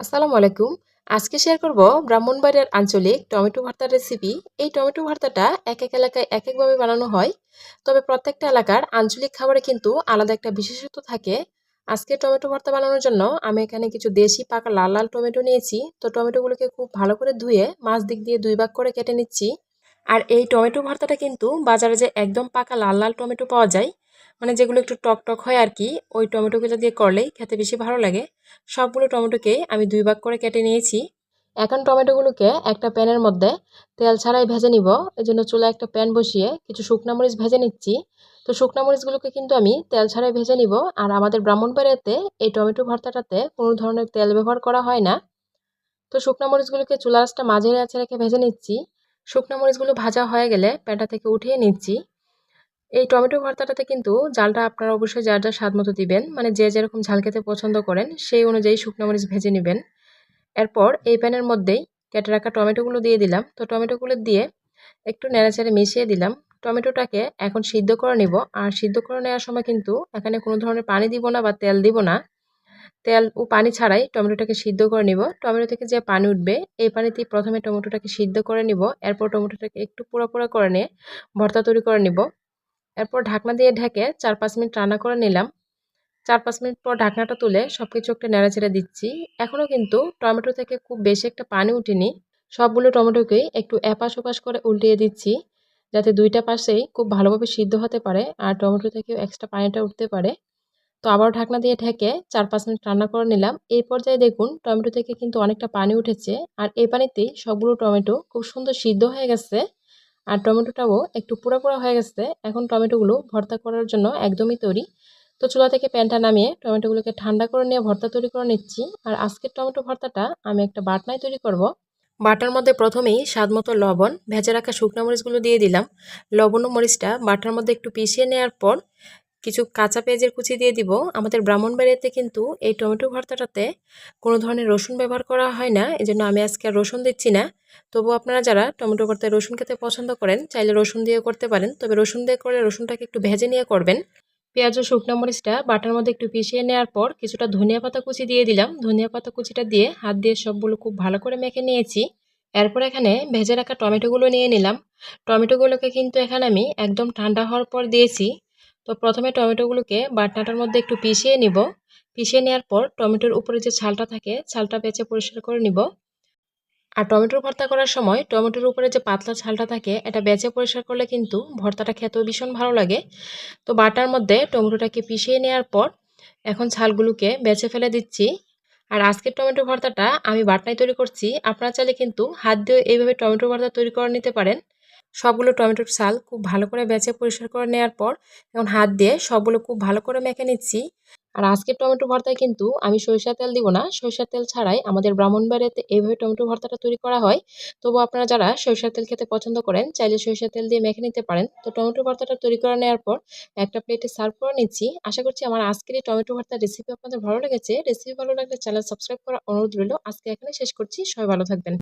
আসসালামু আলাইকুম। আজকে শেয়ার করব ব্রাহ্মণবাড়িয়ার আঞ্চলিক টমেটো ভর্তার রেসিপি এই টমেটো ভর্তাটা এক এক এলাকায় এক একভাবে বানানো হয়। তবে প্রত্যেকটা এলাকার আঞ্চলিক খাবারে কিন্তু আলাদা একটা বিশেষত্ব থাকে। আজকে টমেটো ভর্তা বানানোর জন্য আমি এখানে কিছু দেশি পাকা লাল লাল টমেটো নিয়েছি। তো টমেটোগুলোকে খুব ভালো করে ধুয়ে মাছ দিক দিয়ে দুই ভাগ করে কেটে নিচ্ছি। আর এই টমেটো ভর্তাটা কিন্তু বাজারে যে একদম পাকা লাল লাল টমেটো পাওয়া যায় মানে যেগুলো একটু টক টক হয় আর কি, ওই টমেটোগুলো দিয়ে করলেই খেতে বেশি ভালো লাগে। সবগুলো টমেটোকে আমি দুই ভাগ করে কেটে নিয়েছি। এখন টমেটোগুলোকে একটা প্যানের মধ্যে তেল ছাড়াই ভেজে নিব। এই জন্য চুলায় একটা প্যান বসিয়ে কিছু শুকনা মরিচ ভেজে নিচ্ছি। তো শুকনা মরিচগুলোকে কিন্তু আমি তেল ছাড়াই ভেজে নিব। আর আমাদের ব্রাহ্মণ ব্রাহ্মণবাড়িয়াতে এই টমেটো ভর্তাটাতে কোনো ধরনের তেল ব্যবহার করা হয় না। তো শুকনা মরিচগুলোকে চুলা রাসটা মাঝে আছে রেখে ভেজে নিচ্ছি। শুকনো মরিচগুলো ভাজা হয়ে গেলে প্যানটা থেকে উঠিয়ে নিচ্ছি। এই টমেটো ভর্তাটাতে কিন্তু জালটা আপনারা অবশ্যই যার যার স্বাদ মতো দিবেন। মানে যে যেরকম ঝাল খেতে পছন্দ করেন, সেই অনুযায়ী শুকনো মরিচ ভেজে নেবেন। এরপর এই প্যানের মধ্যেই কেটে রাখা টমেটোগুলো দিয়ে দিলাম। তো টমেটোগুলো দিয়ে একটু নেড়াচেড়ে মিশিয়ে দিলাম। টমেটোটাকে এখন সিদ্ধ করে নিব। আর সিদ্ধ করে নেওয়ার সময় কিন্তু এখানে কোনো ধরনের পানি দিব না বা তেল দিব না। তেল ও পানি ছাড়াই টমেটোটাকে সিদ্ধ করে নিব। টমেটো থেকে যে পানি উঠবে, এই পানিতেই প্রথমে টমেটোটাকে সিদ্ধ করে নিব। এরপর টমেটোটাকে একটু পোড়া পোড়া করে নিয়ে ভর্তা তৈরি করে নিব। এরপর ঢাকনা দিয়ে ঢেকে চার পাঁচ মিনিট রান্না করে নিলাম। চার পাঁচ মিনিট পর ঢাকনাটা তুলে সব কিছু একটা নেড়ে ছেড়ে দিচ্ছি। এখনও কিন্তু টমেটো থেকে খুব বেশি একটা পানি উঠেনি। সবগুলো টমেটোকেই একটু এপাশ ওপাশ করে উল্টিয়ে দিচ্ছি যাতে দুইটা পাশেই খুব ভালোভাবে সিদ্ধ হতে পারে আর টমেটো থেকেও এক্সট্রা পানিটা উঠতে পারে। তো আবার ঢাকনা দিয়ে ঢেকে চার পাঁচ মিনিট রান্না করে নিলাম। এই পর্যায়ে দেখুন টমেটো থেকে কিন্তু অনেকটা পানি উঠেছে আর এই পানিতেই সবগুলো টমেটো খুব সুন্দর সিদ্ধ হয়ে গেছে। আর টমেটোটাও একটু পোড়া পোড়া হয়ে গেছে। এখন টমেটোগুলো ভর্তা করার জন্য একদমই তৈরি। তো চুলা থেকে প্যানটা নামিয়ে টমেটোগুলোকে ঠান্ডা করে নিয়ে ভর্তা তৈরি করে নিচ্ছি। আর আজকের টমেটো ভর্তাটা আমি একটা বাটনায় তৈরি করব। বাটার মধ্যে প্রথমেই স্বাদ মতো লবণ, ভেজে রাখা শুকনো মরিচগুলো দিয়ে দিলাম। লবণ ও মরিচটা বাটার মধ্যে একটু পিষিয়ে নেওয়ার পর কিছু কাঁচা পেঁয়াজের কুচি দিয়ে দিব। আমাদের ব্রাহ্মণবাড়িয়াতে কিন্তু এই টমেটো ভর্তাটাতে কোনো ধরনের রসুন ব্যবহার করা হয় না এই জন্য আমি আজকে আর রসুন দিচ্ছি না। তবু আপনারা যারা টমেটো ভর্তায় রসুন খেতে পছন্দ করেন, চাইলে রসুন দিয়ে করতে পারেন। তবে রসুন দিয়ে করলে রসুনটাকে একটু ভেজে নিয়ে করবেন। পেঁয়াজ ও শুকনো মরিচটা বাটার মধ্যে একটু পিষিয়ে নেওয়ার পর কিছুটা ধনিয়া পাতা কুচি দিয়ে দিলাম। ধনিয়া পাতা কুচিটা দিয়ে হাত দিয়ে সবগুলো খুব ভালো করে মেখে নিয়েছি। এরপর এখানে ভেজে রাখা টমেটোগুলো নিয়ে নিলাম। টমেটোগুলোকে কিন্তু এখানে আমি একদম ঠান্ডা হওয়ার পর দিয়েছি। তো প্রথমে টমেটোগুলোকে বাটনাটার মধ্যে একটু পিষিয়ে নিব। পিষিয়ে নেওয়ার পর টমেটোর উপরে যে ছালটা থাকে, ছালটা বেছে পরিষ্কার করে নিব। আর টমেটোর ভর্তা করার সময় টমেটোর উপরে যে পাতলা ছালটা থাকে, এটা বেছে পরিষ্কার করলে কিন্তু ভর্তাটা খেতেও ভীষণ ভালো লাগে। তো বাটার মধ্যে টমেটোটাকে পিষিয়ে নেওয়ার পর এখন ছালগুলোকে বেছে ফেলে দিচ্ছি। আর আজকের টমেটো ভর্তাটা আমি বাটনায় তৈরি করছি। আপনারা চাইলে কিন্তু হাত দিয়ে এইভাবে টমেটো ভর্তা তৈরি করে নিতে পারেন। সবগুলো টমেটোর ছাল খুব ভালো করে বেছে পরিষ্কার করে নেওয়ার পর এখন হাত দিয়ে সবগুলো খুব ভালো করে মেখে নিচ্ছি। আর আজকের টমেটো ভর্তায় কিন্তু আমি সরিষা তেল দিব না। সরিষার তেল ছাড়াই আমাদের ব্রাহ্মণবাড়িতে এইভাবে টমেটো ভর্তাটা তৈরি করা হয়। তবু আপনারা যারা সরিষার তেল খেতে পছন্দ করেন, চাইলে সরিষার তেল দিয়ে মেখে নিতে পারেন। তো টমেটো ভর্তাটা তৈরি করে নেওয়ার পর একটা প্লেটে সার্ভ করে নিচ্ছি। আশা করছি আমার আজকের এই টমেটো ভর্তার রেসিপি আপনাদের ভালো লেগেছে। রেসিপি ভালো লাগলে চ্যানেল সাবস্ক্রাইব করার অনুরোধ রইল। আজকে এখানে শেষ করছি। সবাই ভালো থাকবেন।